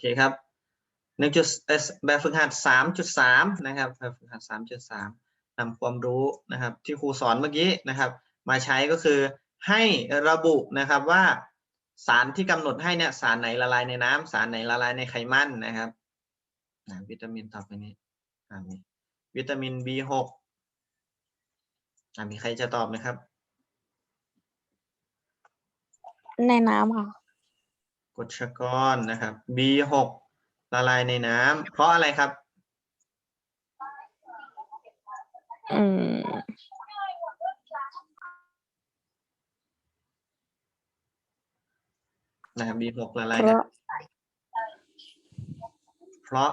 เคครับหนึ่งจุดแบบฝึกหัดสามจุดสามนะครับแบบฝึกหัดสามจุดสามนำความรู้นะครับ ที่ครูสอนเมื่อกี้นะครับ มาใช้ก็คือให้ระบุนะครับว่าสารที่กำหนดให้เนี่ยสารไหนละลายในน้ำสารไหนละลายในไขมันนะครับวิตามินต่อไปนี้อ่ามีวิตามิน B6 อ่ามีใครจะตอบไหมครับ ในน้ำค่ะ กรดชกรนะครับ B6 ละลายในน้ำเพราะอะไรครับ อืมนะครับ B6 ละลายเพในราะเพราะ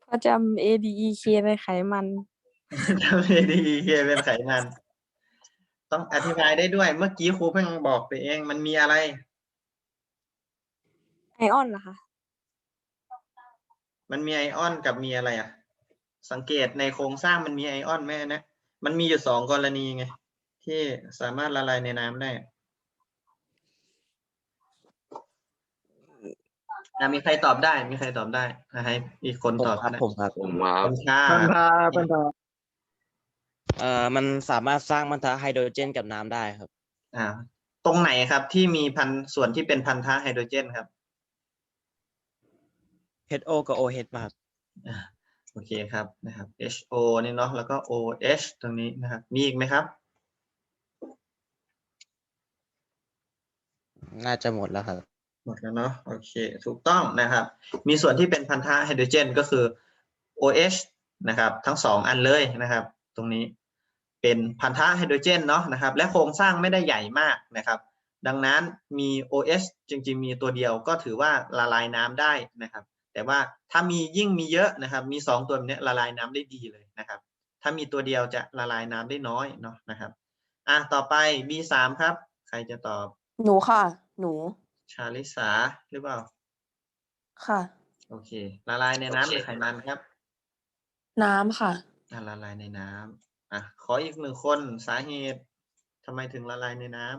เพราะจำ A D E K ในไขมันทำให้ดีเคเป็นไขมัน ต้องอธิบายได้ด้วย เมื่อกี้ครูเพิ่งบอกไปเอง มันมีอะไร ไอออนเหรอคะ มันมีไอออนกับมีอะไรอะ สังเกตในโครงสร้างมันมีไอออนไหมนะ มันมีอยู่สองกรณีไง ที่สามารถละลายในน้ำได้อะมีใครตอบได้ มีใครตอบได้อะให้อีกคนผมตอบครับก็ได้ผมครับผมมาคนชาพันธาพันธา เอ่อมันสามารถสร้างพันธะไฮโดรเจนกับน้ำได้ครับ อ่า ตรงไหนครับที่มีพันส่วนที่เป็นพันธะไฮโดรเจนครับ HO กับ OH มาครับอ่าโอเคครับนะครับ HO นี่เนาะแล้วก็ OH ตรงนี้นะครับ มีอีกไหมครับ น่าจะหมดแล้วครับ หมดแล้วเนาะโอเคถูกต้องนะครับ มีส่วนที่เป็นพันธะไฮโดรเจนก็คือ OH นะครับ ทั้งสองอันเลยนะครับ ตรงนี้ เป็นพันธะไฮโดรเจนเนาะนะครับและโครงสร้างไม่ได้ใหญ่มากนะครับ ดังนั้นมี OH จริงๆ มีตัวเดียวก็ถือว่าละลายน้ำได้นะครับ แต่ว่าถ้ามียิ่งมีเยอะนะครับ มีสองตัวแบบเนี้ยละลายน้ำได้ดีเลยนะครับ ถ้ามีตัวเดียวจะละลายน้ำได้น้อยเนาะนะครับอะต่อไป B3 ครับ ใครจะตอบ หนูค่ะ หนู ชาลิสาหรือเปล่า ค่ะ โอเค ละลายในน้ำหรือไขมันครับ น้ำค่ะอะละลายในน้ำ อะขออีกหนึ่งคนสาเหตุทำไมถึงละลายในน้ำ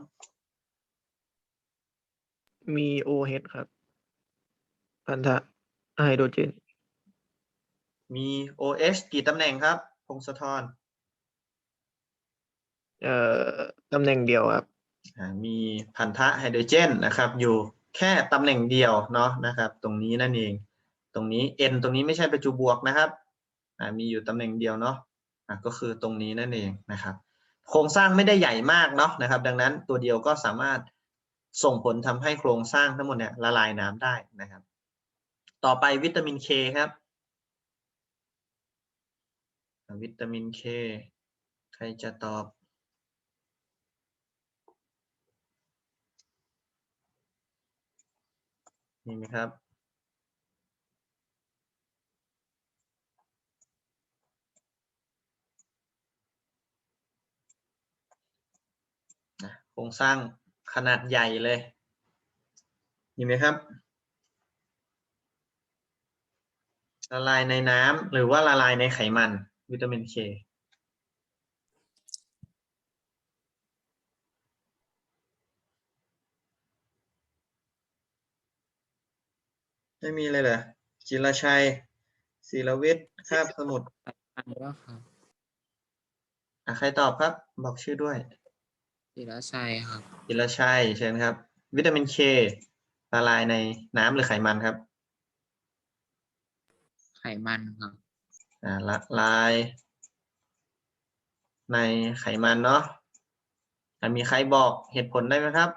มีโอเฮดครับ พันธะไฮโดรเจนมี OH กี่ตำแหน่งครับ พงศธรเอ่อตำแหน่งเดียวครับ อ่ามีพันธะไฮโดรเจนนะครับ อยู่แค่ตำแหน่งเดียวเนาะนะครับ ตรงนี้นั่นเอง ตรงนี้ N ตรงนี้ไม่ใช่ประจุบวกนะครับอ่ามีอยู่ตำแหน่งเดียวเนาะอะ ก็คือตรงนี้นั่นเองนะครับ โครงสร้างไม่ได้ใหญ่มากเนาะนะครับ ดังนั้นตัวเดียวก็สามารถส่งผลทำให้โครงสร้างทั้งหมดเนี่ยละลายน้ำได้นะครับ ต่อไปวิตามินเคครับ วิตามินเคใครจะตอบมีไหมครับ นะโค รงสร้างขนาดใหญ่เลยมีไหมครับละลายในน้ำหรือว่าละลายในไขมัน วิตามินเคไม่มีเลยเหรอจิรชัยศิรวิทย์คาบสมุทรอะใครตอบครับ บอกชื่อด้วย ศิรชัยครับจิรชัยเชิญครับ วิตามินเคละลายในน้ำหรือไขมันครับ ไขมันครับอ่าละลายในไขมันเนาะอะมีใครบอกเหตุผลได้ไหมครับ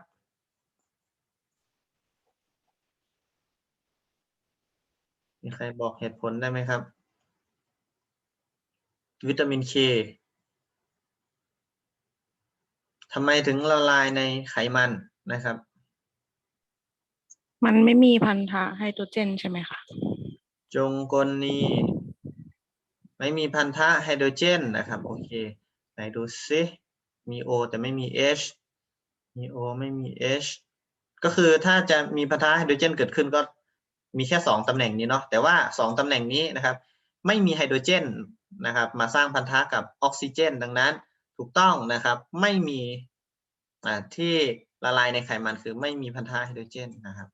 มีใครบอกเหตุผลได้ไหมครับ วิตามินเค ทำไมถึงละลายในไขมันนะครับ มันไม่มีพันธะไฮโดรเจนใช่ไหมคะจงกลนีไม่มีพันธะไฮโดรเจนนะครับ โอเค ไหนดูซิมี O แต่ไม่มี H มี O ไม่มี H ก็คือถ้าจะมีพันธะไฮโดรเจนเกิดขึ้นก็มีแค่สองตำแหน่งนี้เนาะแต่ว่าสองตำแหน่งนี้นะครับ ไม่มีไฮโดรเจนนะครับ มาสร้างพันธะกับออกซิเจน ดังนั้น ถูกต้องนะครับ ไม่มีที่ละลายในไขมันคือไม่มีพันธะไฮโดรเจนนะครับ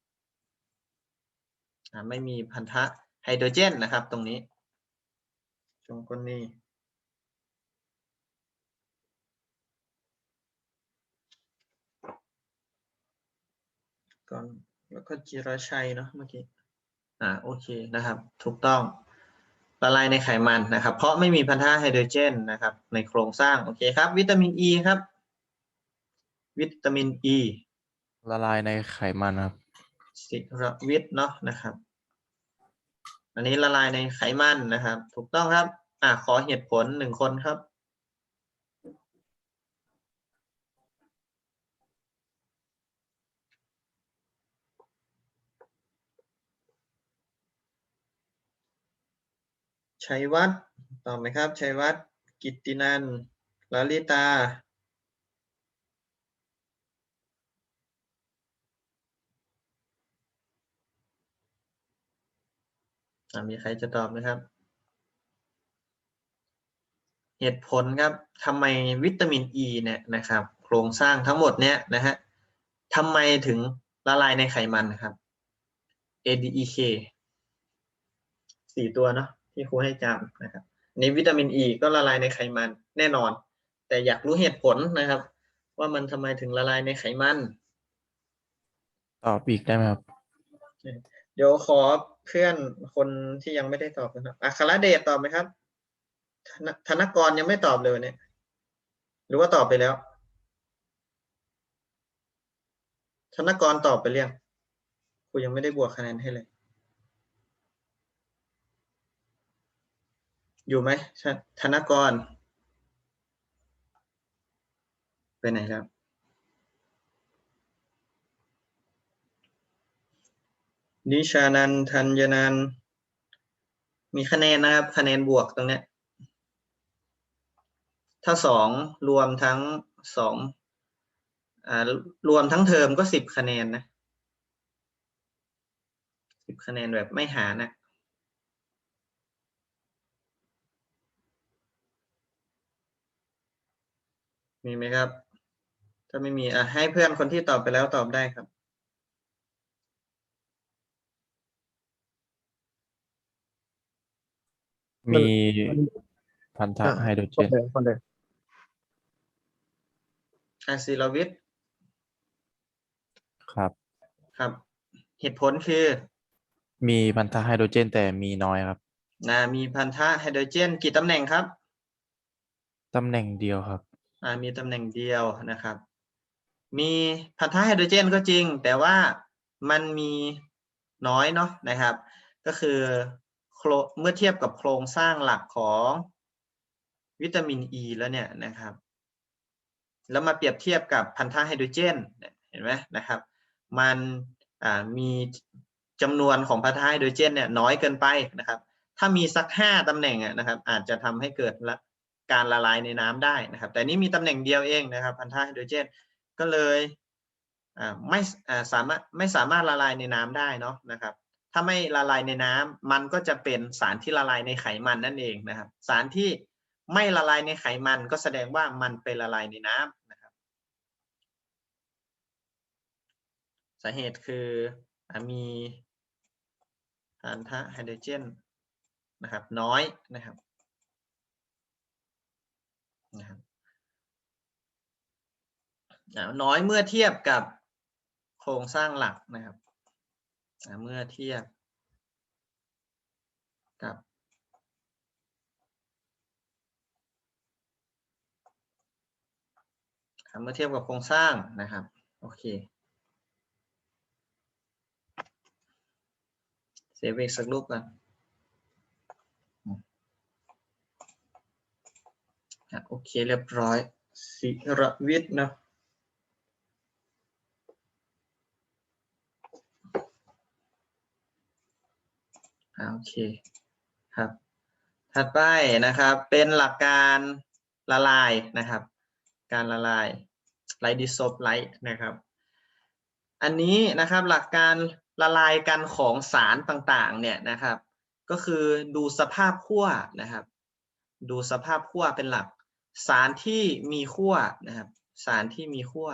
ไม่มีพันธะไฮโดรเจนนะครับ ตรงนี้ตรงก้นนี้ก่อนแล้วก็จิรชัยเนาะเมื่อกี้ อ่า โอเคนะครับ ถูกต้อง ละลายในไขมันนะครับ เพราะไม่มีพันธะไฮโดรเจนนะครับ ในโครงสร้างโอเคครับ วิตามินอ e ีครับ วิตามินอ e, ีละลายในไขมันครับสิรวิทย์เนาะนะครับ อันนี้ละลายในไขมันนะครับ ถูกต้องครับ อ่าขอเหตุผลหนึ่งคนครับ ชัยวัฒน์ตอบไหมครับ ชัยวัฒน์กิตตินันลลิตาอะมีใครจะตอบไหมครับ เหตุผลครับทำไมวิตามินอ e ีเนี่ยนะครับ โครงสร้างทั้งหมดเนี่ยนะฮะทำไมถึงละลายในไขมันนะครับ ADEK สี่ตัวเนาะ ที่ครูให้จำนะครับอันนี้วิตามินอ e ีก็ละลายในไขมันแน่นอน แต่อยากรู้เหตุผลนะครับ ว่ามันทำไมถึงละลายในไขมันตอบอีกได้ไหมครับ เดี๋ยวขอเพื่อนคนที่ยังไม่ได้ตอบนะครับอัครเดชตอบไหมครับธนธนกรยังไม่ตอบเลยเนี่ย หรือว่าตอบไปแล้วธนกรตอบไปเรียงครูยังไม่ได้บวกคะแนนให้เลย อยู่ไหมชธนกร ไปไหนแล้วนิชานันท์ธัญนัน มีคะแนนนะครับ คะแนนบวกตรงเนี้ย ถ้าสองรวมทั้งสองอรวมทั้งเทอมก็สิบคะแนนนะสิบคะแนนแบบไม่หานะ มีไหมครับ ถ้าไม่มีอะให้เพื่อนคนที่ตอบไปแล้วตอบได้ครับ มีพันธะอะไฮโดรเจคนนเดิมคนเดิมอาศิลวิทย์ครับ ครับ เหตุผลคือ มีพันธะไฮโดรเจน แต่มีน้อยครับนะมีพันธะไฮโดรเจน กี่ตำแหน่งครับ ตำแหน่งเดียวครับอ่า มีตำแหน่งเดียวนะครับ มีพันธะไฮโดรเจนก็จริง แต่ว่ามันมีน้อยเนาะนะครับ ก็คือเมื่อเทียบกับโครงสร้างหลักของวิตามินอ e ีแล้วเนี่ยนะครับ แล้วมาเปรียบเทียบกับพันธะไฮโดรเจนเห็นไหมนะครับ มันมีจำนวนของพันธะไฮโดรเจนเนี่ยน้อยเกินไปนะครับ ถ้ามีสักห้าตำแหน่งนะครับ อาจจะทำให้เกิดละ การละลายในน้ำได้นะครับ แต่นี่มีตำแหน่งเดียวเองนะครับ พันธะไฮโดรเจน ก็เลยไม่สามารถไม่สามารถละลายในน้ำได้เนาะนะครับ ถ้าไม่ละลายในน้ำมันก็จะเป็นสารที่ละลายในไขมันนั่นเองนะครับ สารที่ไม่ละลายในไขมันก็แสดงว่ามันไปละลายในน้ำนะครับสาเหตุคือมีพันธะไฮโดรเจนนะครับน้อยนะครับ นะครับน้อยเมื่อเทียบกับโครงสร้างหลักนะครับอะเมื่อเทียบกับ เมื่อเทียบกับโครงสร้างนะครับ โอเคเซฟอีกสักรูปกันอืมอะ โอเคเรียบร้อยศิรวิทย์เนอะโอเคครับ ถัดไปนะครับเป็นหลักการละลายนะครับ การละลายไลดิโซปไลท์นะครับ อันนี้นะครับหลักการละลายกันของสารต่างๆเนี่ยนะครับ ก็คือดูสภาพขั้วนะครับ ดูสภาพขั้วเป็นหลัก สารที่มีขั้วนะครับ สารที่มีขั้ว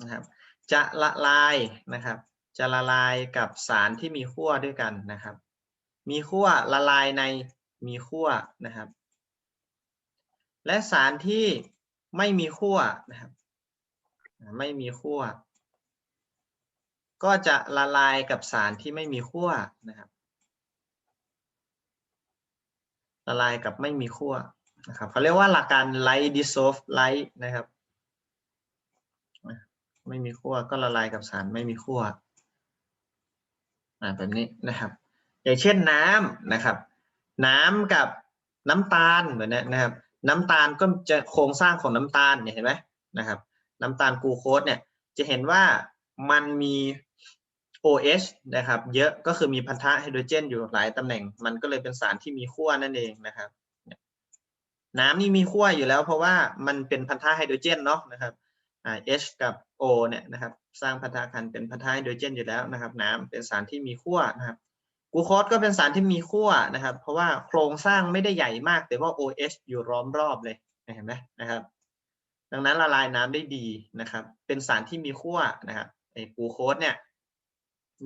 นะครับจะละลายนะครับ จะละลายกับสารที่มีขั้วด้วยกันนะครับ มีขั้วละลายในมีขั้วนะครับ และสารที่ไม่มีขั้วนะครับ ไม่มีขั้วก็จะละลายกับสารที่ไม่มีขั้วนะครับ ละลายกับไม่มีขั้วนะครับเขาเรียกว่าหลักการ light dissolve light นะครับ ไม่มีขั้วก็ละลายกับสารไม่มีขั้วอ่าแบบนี้นะครับ อย่างเช่นน้ำนะครับ น้ำกับน้ำตาลเหมือนนี้นะครับ น้ำตาลก็จะโครงสร้างของน้ำตาลเนี่ยเห็นไหมนะครับ น้ำตาลกลูโคสเนี่ยจะเห็นว่ามันมี OH นะครับ เยอะก็คือมีพันธะไฮโดรเจน อยู่หลายตำแหน่ง มันก็เลยเป็นสารที่มีขั้วนั่นเองนะครับ น้ำนี่มีขั้วอยู่แล้ว เพราะว่ามันเป็นพันธะไฮโดรเจนเนาะนะครับอ่า H กับ O เนี่ยนะครับ สร้างพันธะคันเป็นพันธะไฮโดรเจนอยู่แล้วนะครับ น้ำเป็นสารที่มีขั้วนะครับกูโคสก็เป็นสารที่มีขั้วนะครับ เพราะว่าโครงสร้างไม่ได้ใหญ่มาก แต่ว่า OH อยู่ล้อมรอบเลยเห็นไหมนะครับ ดังนั้นละลายน้ำได้ดีนะครับ เป็นสารที่มีขั้วนะครับไอ้กูโคสเนี่ย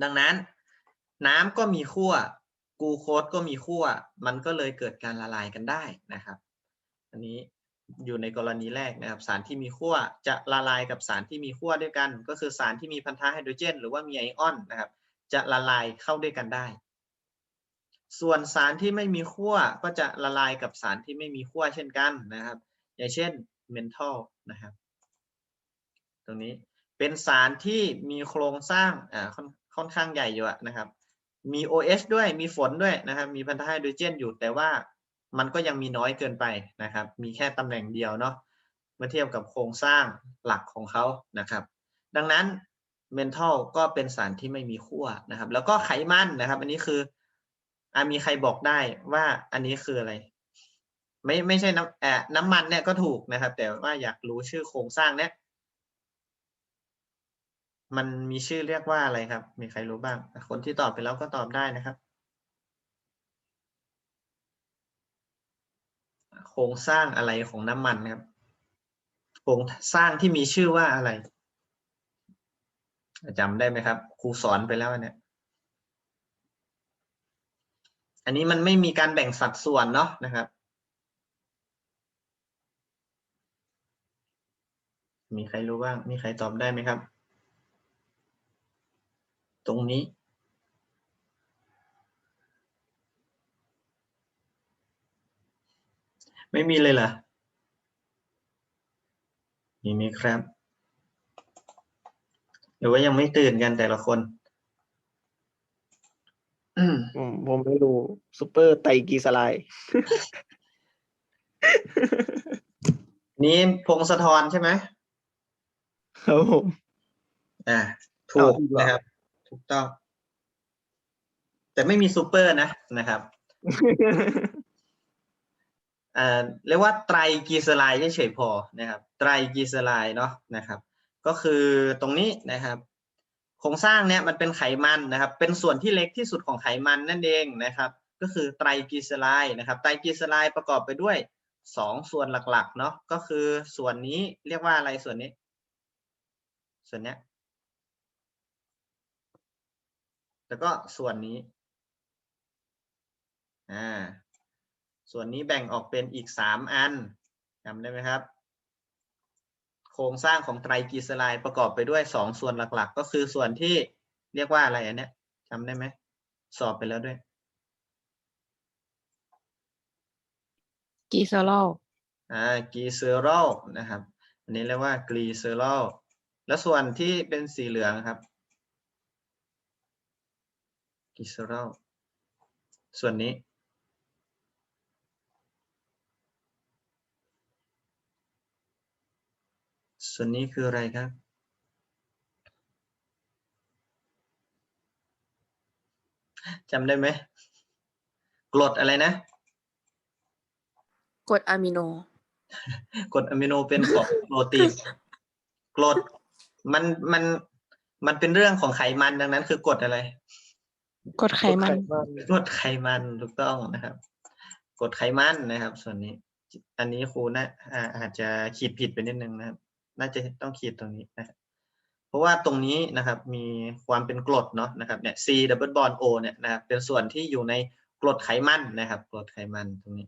ดังนั้น น้ำก็มีขั้วกูโคสก็มีขั้วมันก็เลยเกิดการละลายกันได้นะครับ อันนี้อยู่ในกรณีแรกนะครับ สารที่มีขั้วจะละลายกับสารที่มีขั้วด้วยกัน ก็คือสารที่มีพันธะไฮโดรเจน หรือว่ามีไอออนนะครับ จะละลายเข้าด้วยกันได้ ส่วนสารที่ไม่มีขั้วก็จะละลายกับสารที่ไม่มีขั้วเช่นกันนะครับ อย่างเช่นเมนทัลนะครับ ตรงนี้เป็นสารที่มีโครงสร้างอ่า ค่อนข้างใหญ่อยู่อะนะครับ มี OH ด้วยมีฝนด้วยนะครับ มีพันธะไฮโดรเจนอยู่แต่ว่ามันก็ยังมีน้อยเกินไปนะครับ มีแค่ตำแหน่งเดียวเนาะเมื่อเทียบกับโครงสร้างหลักของเขานะครับ ดังนั้นเมนทัลก็เป็นสารที่ไม่มีขั้วนะครับ แล้วก็ไขมันนะครับ อันนี้คืออะมีใครบอกได้ว่าอันนี้คืออะไร ไม่ไม่ใช่น้ำแอะน้ำมันเนี่ยก็ถูกนะครับ แต่ว่าอยากรู้ชื่อโครงสร้างเนี่ย มันมีชื่อเรียกว่าอะไรครับ มีใครรู้บ้าง คนที่ตอบไปแล้วก็ตอบได้นะครับ โครงสร้างอะไรของน้ำมันครับ โครงสร้างที่มีชื่อว่าอะไรจำได้ไหมครับ ครูสอนไปแล้วเนี่ย อันนี้มันไม่มีการแบ่งสัดส่วนเนาะนะครับ มีใครรู้บ้าง มีใครตอบได้ไหมครับ ตรงนี้ ไม่มีเลยเหรอมีไหมครับ หรือว่ายังไม่ตื่นกันแต่ละคนอืมผมผมไม่รู้ซูเปอร์ไตรกลีเซอไรด์นี้พงศธรใช่ไหมครับผมอ่าถูกเอาอีกเหรอนะครับ ถูกต้อง แต่ไม่มีซูเปอร์นะนะครับเรียกว่าไตรกลีเซอไรด์เฉยๆพอนะครับ ไตรกลีเซอไรด์เนาะนะครับ ก็คือตรงนี้นะครับ โครงสร้างเนี่ยมันเป็นไขมันนะครับ เป็นส่วนที่เล็กที่สุดของไขมันนั่นเองนะครับ ก็คือไตรกลีเซอไรด์นะครับ ไตรกลีเซอไรด์ประกอบไปด้วยสองส่วนหลักๆ เนาะก็คือส่วนนี้เรียกว่าอะไรส่วนนี้ ส่วนเนี้ย แล้วก็ส่วนนี้อ่าส่วนนี้แบ่งออกเป็นอีกสามอันจำได้ไหมครับ โครงสร้างของไตรกลีเซอไรด์ประกอบไปด้วยสองส่วนหลักๆ ก็คือส่วนที่เรียกว่าอะไรอันเนี้ยจำได้ไหมสอบไปแล้วด้วยกีเซอรอลอ่ากลีเซอรอลนะครับ อันนี้เรียกว่ากลีเซอรอลแล้วส่วนที่เป็นสีเหลืองครับ กลีเซอรอลส่วนนี้ ส่วนนี้คืออะไรครับจำได้ไหมกรดอะไรนะกรดอะมิโนกรดอะมิโนเป็นของโปรตีนกรดมันมันมันเป็นเรื่องของไขมันดังนั้นคือกรดอะไร กดไขมันกรดไขมันถูกต้องนะครับกรดไขมันนะครับ ส่วนนี้ อันนี้ครูนะอาจจะขีดผิดไปนิดนึงนะครับ น่าจะต้องขีดตรงนี้นะครับเพราะว่าตรงนี้นะครับมีความเป็นกรดเนาะนะครับเนี่ย C double bond O เนี่ยนะครับเป็นส่วนที่อยู่ในกรดไขมันนะครับกรดไขมันตรงนี้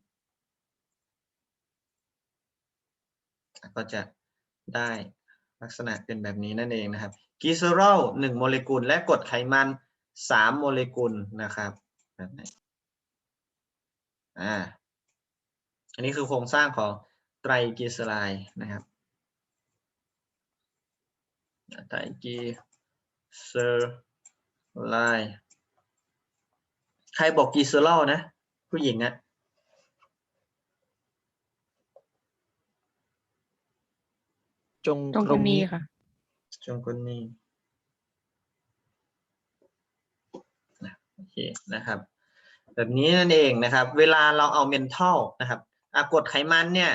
ก็จะได้ลักษณะเป็นแบบนี้นั่นเองนะครับกีเซอรอลหนึ่งโมเลกุลและกรดไขมัน สามโมเลกุลนะครับแบบนี้อ่าอันนี้คือโครงสร้างของไตรกลีเซอไรด์นะครับไตรกลีเซอไรด์ใครบอกกลีเซอรอลนะ ผู้หญิงอะจงตรงคนนี้ค่ะ จงกุนนี่นะ โอเคนะครับ แบบนี้นั่นเองนะครับ เวลาเราเอาเมนทัลนะครับอะกรดไขมันเนี่ย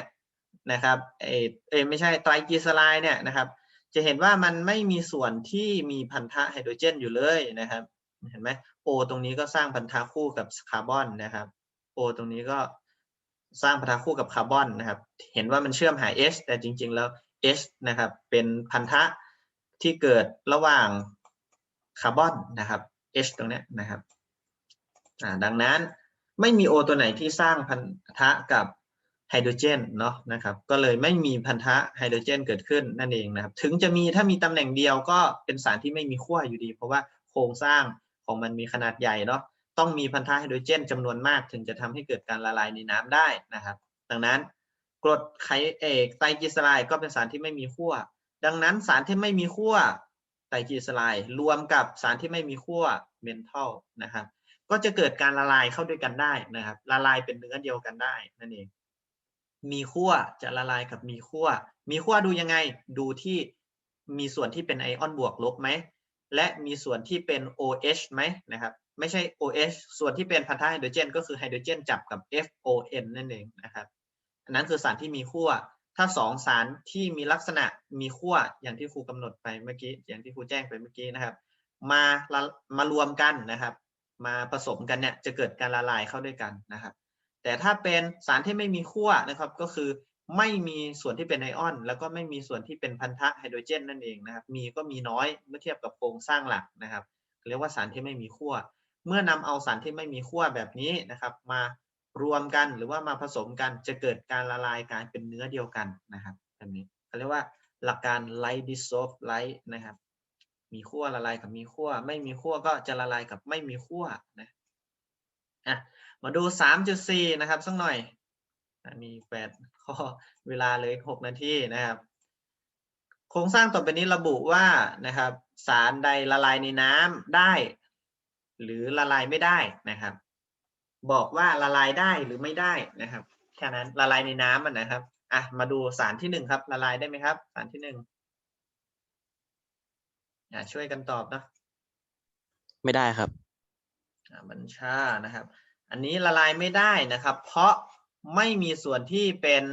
นะครับเอเอไม่ใช่ไตรกลีเซอไรด์เนี่ยนะครับ จะเห็นว่ามันไม่มีส่วนที่มีพันธะไฮโดรเจนอยู่เลยนะครับ เห็นไหมโอตรงนี้ก็สร้างพันธะคู่กับคาร์บอนนะครับโอตรงนี้ก็สร้างพันธะคู่กับคาร์บอนนะครับ เห็นว่ามันเชื่อมหา H แต่จริง ๆ แล้ว H นะครับ เป็นพันธะที่เกิดระหว่างคาร์บอนนะครับ H ตรงนี้นะครับ ดังนั้นไม่มีโอตัวไหนที่สร้างพันธะกับไฮโดรเจนเนาะนะครับก็เลยไม่มีพันธะไฮโดรเจนเกิดขึ้นนั่นเองนะครับถึงจะมีถ้ามีตำแหน่งเดียวก็เป็นสารที่ไม่มีขั้วอยู่ดี เพราะว่าโครงสร้างของมันมีขนาดใหญ่เนาะต้องมีพันธะไฮโดรเจนจำนวนมาก ถึงจะทำให้เกิดการละลายในน้ำได้นะครับ ดังนั้นกรดไขเอกไตรกลีเซอไรด์ก็เป็นสารที่ไม่มีขั้วดังนั้นสารที่ไม่มีขั้วไตรกลีเซอไรด์รวมกับสารที่ไม่มีขั้วเมนทัลนะครับ ก็จะเกิดการละลายเข้าด้วยกันได้นะครับ ละลายเป็นเนื้อเดียวกันได้นั่นเอง มีขั้วจะละลายกับมีขั้ว มีขั้วดูยังไง ดูที่มีส่วนที่เป็นไอออนบวกลบไหม และมีส่วนที่เป็น OH ไหมนะครับ ไม่ใช่ OH ส่วนที่เป็นพันธะไฮโดรเจน ก็คือไฮโดรเจนจับกับ FON นั่นเองนะครับ อันนั้นคือสารที่มีขั้ว ถ้าสองสารที่มีลักษณะมีขั้วอย่างที่ครูกำหนดไปเมื่อกี้ อย่างที่ครูแจ้งไปเมื่อกี้นะครับ มาละมารวมกันนะครับ มาผสมกันเนี่ยจะเกิดการละลายเข้าด้วยกันนะครับ แต่ถ้าเป็นสารที่ไม่มีขั้วนะครับก็คือไม่มีส่วนที่เป็นไอออน แล้วก็ไม่มีส่วนที่เป็นพันธะไฮโดรเจนนั่นเองนะครับ มีก็มีน้อยเมื่อเทียบกับโครงสร้างหลักนะครับ เรียกว่าสารที่ไม่มีขั้ว เมื่อนำเอาสารที่ไม่มีขั้วแบบนี้นะครับ มารวมกันหรือว่ามาผสมกันจะเกิดการละลายกลายเป็นเนื้อเดียวกันนะครับแบบนี้เขาเรียกว่าหลักการ light dissolve light นะครับ มีขั้วละลายกับมีขั้วไม่มีขั้วก็จะละลายกับไม่มีขั้วนะอะมาดู 3.4 นะครับสักหน่อยมีแปดข้อเวลาเลยหกนาทีนะครับ โครงสร้างต่อไปนี้ระบุว่านะครับ สารใดละลายในน้ำได้ หรือละลายไม่ได้นะครับ บอกว่าละลายได้หรือไม่ได้นะครับแค่นั้นละลายในน้ำนนะครับอะมาดูสารที่หนึ่งครับ ละลายได้ไหมครับ สารที่หนึ่ง อะช่วยกันตอบนะไม่ได้ครับอ่าบัญชานะครับ อันนี้ละลายไม่ได้นะครับ เพราะไม่มีส่วนที่เป็น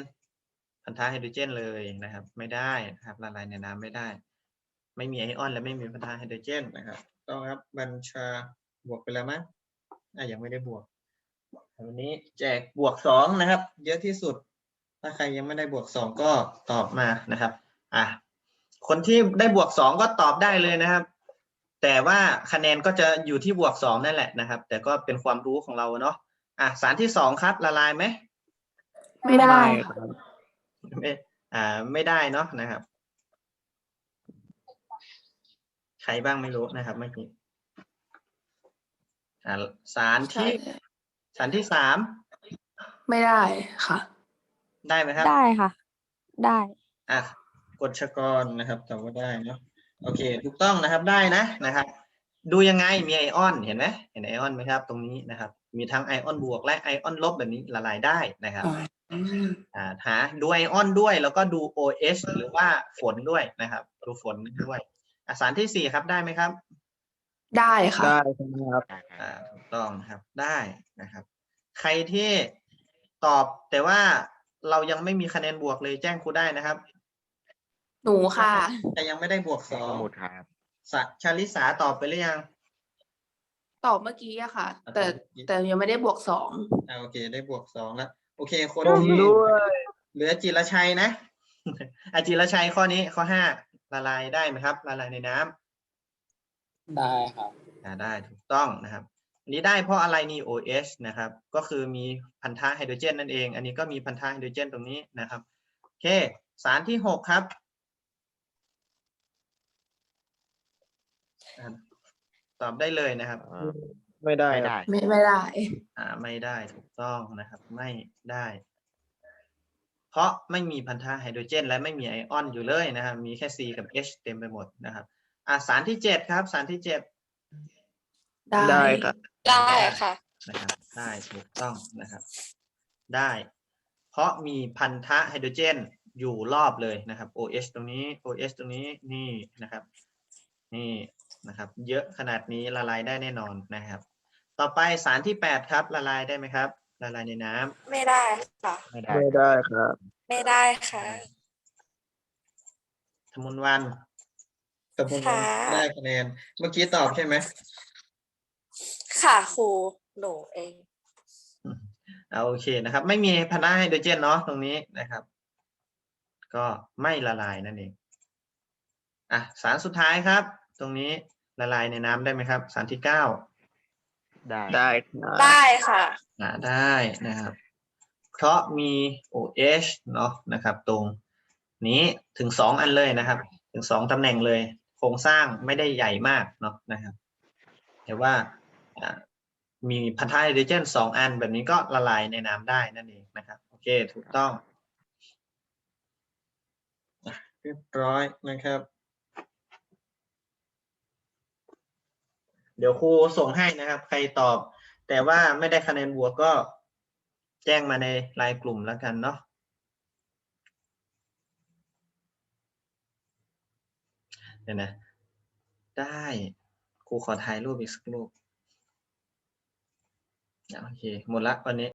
พันธะไฮโดรเจนเลยนะครับ ไม่ได้นะครับละลายในน้ำไม่ได้ ไม่มีไอออน และไม่มีพันธะไฮโดรเจนนะครับ ต้องครับบัญชาบวกไปแล้วมั้ยอะยังไม่ได้บวกวันนี้แจกบวกสองนะครับ เยอะที่สุด ถ้าใครยังไม่ได้บวกสองก็ตอบมานะครับ อะ คนที่ได้บวกสองก็ตอบได้เลยนะครับ แต่ว่าคะแนนก็จะอยู่ที่บวกสองนั่นแหละนะครับ แต่ก็เป็นความรู้ของเราเนาะอะสารที่สองครับละลายไหมไม่ได้ไม่คค่ะรับไม่อ่า ไม่ได้เนาะนะครับ ใครบ้างไม่รู้นะครับเมื่อกี้อ่าสารใช่ที่สารที่สามไม่ได้ค่ะ ได้ไหมครับ ได้ค่ะ ได้ อะ กฎชกรนะครับตอบว่าได้เนาะโอเค ถูกต้องนะครับได้นะนะครับ ดูยังไงมีไอออนเห็นไหมเห็นไอออนไหมครับ ตรงนี้นะครับ มีทั้งไอออนบวกและไอออนลบแบบนี้ละลายได้นะครับอ่าหาดูไอออนด้วยแล้วก็ดู OH หรือว่าฝนด้วยนะครับ ดูฝนด้วยอะสารที่สี่ครับได้ไหมครับ ได้ค่ะได้ครับอ่าถูกต้องครับได้นะครับ ใครที่ตอบแต่ว่าเรายังไม่มีคะแนนบวกเลยแจ้งครูได้นะครับ หนูค่ะ แต่ยังไม่ได้บวกสองหมดครับ สะชาลิสาตอบไปหรือยัง ตอบเมื่อกี้อะค่ะอะแต่ตอบเมื่อกี้แต่ยังไม่ได้บวกสองอ่าโอเค ได้บวกสองแล้ว โอเค คนผมที่ด้วยเหลือจิรชัยนะ อาจิรชัยข้อนี้ข้อห้าละลายได้ไหมครับ ละลายในน้ำได้ครับ อ่าได้ถูกต้องนะครับ อันนี้ได้เพราะอะไรนี่ OH นะครับ ก็คือมีพันธะไฮโดรเจนนั่นเอง อันนี้ก็มีพันธะไฮโดรเจนตรงนี้นะครับโอเค สารที่หกครับ อ่าตอบได้เลยนะครับไม่ได้ไม่คได้รับไม่ไม่ได้ อ่าไม่ได้ถูกต้องนะครับ ไม่ได้ เพราะไม่มีพันธะไฮโดรเจน และไม่มีไอออนอยู่เลยนะครับ มีแค่ C กับ H เต็มไปหมดนะครับ อ่าสารที่เจ็ดครับสารที่เจ็ด ได้ได้ครับ ได้ค่ะ นะครับได้ถูกต้องนะครับ ได้ เพราะมีพันธะไฮโดรเจนอยู่รอบเลยนะครับ OH ตรงนี้ OH ตรงนี้นี่นะครับ นี่ นะครับ เยอะขนาดนี้ละลายได้แน่นอนนะครับ ต่อไปสารที่แปดครับ ละลายได้ไหมครับ ละลายในน้ำไม่ได้ค่ะ ไม่ได้ไม่ได้ครับ ไม่ได้ค่ะ ธมุนวันธมุนวันค่ะ ได้คะแนน เมื่อกี้ตอบใช่ไหม ค่ะครูหนูเองอ่าโอเคนะครับ ไม่มีพันธะไฮโดรเจนเนาะตรงนี้นะครับ ก็ไม่ละลายนั่นเองอะสารสุดท้ายครับ ตรงนี้ละลายในน้ำได้ไหมครับ สารที่เก้าได้ได้ครับได้ค่ะ อ่าได้นะครับ เพราะมี OH เนาะนะครับ ตรงนี้ถึงสองอันเลยนะครับ ถึงสองตำแหน่งเลย โครงสร้างไม่ได้ใหญ่มากเนาะนะครับ แต่ว่าอ่ามีพันธะไฮโดรเจนสองอันแบบนี้ก็ละลายในน้ำได้นั่นเองนะครับ โอเค ถูกต้องอะเรียบร้อยนะครับ เดี๋ยวครูส่งให้นะครับ ใครตอบ แต่ว่าไม่ได้คะแนนบวกก็แจ้งมาในไลน์กลุ่มแล้วกันเนาะเดี๋ยวนะ ได้ครูขอถ่ายรูปอีกสักรูปโอเค หมดละวันนี้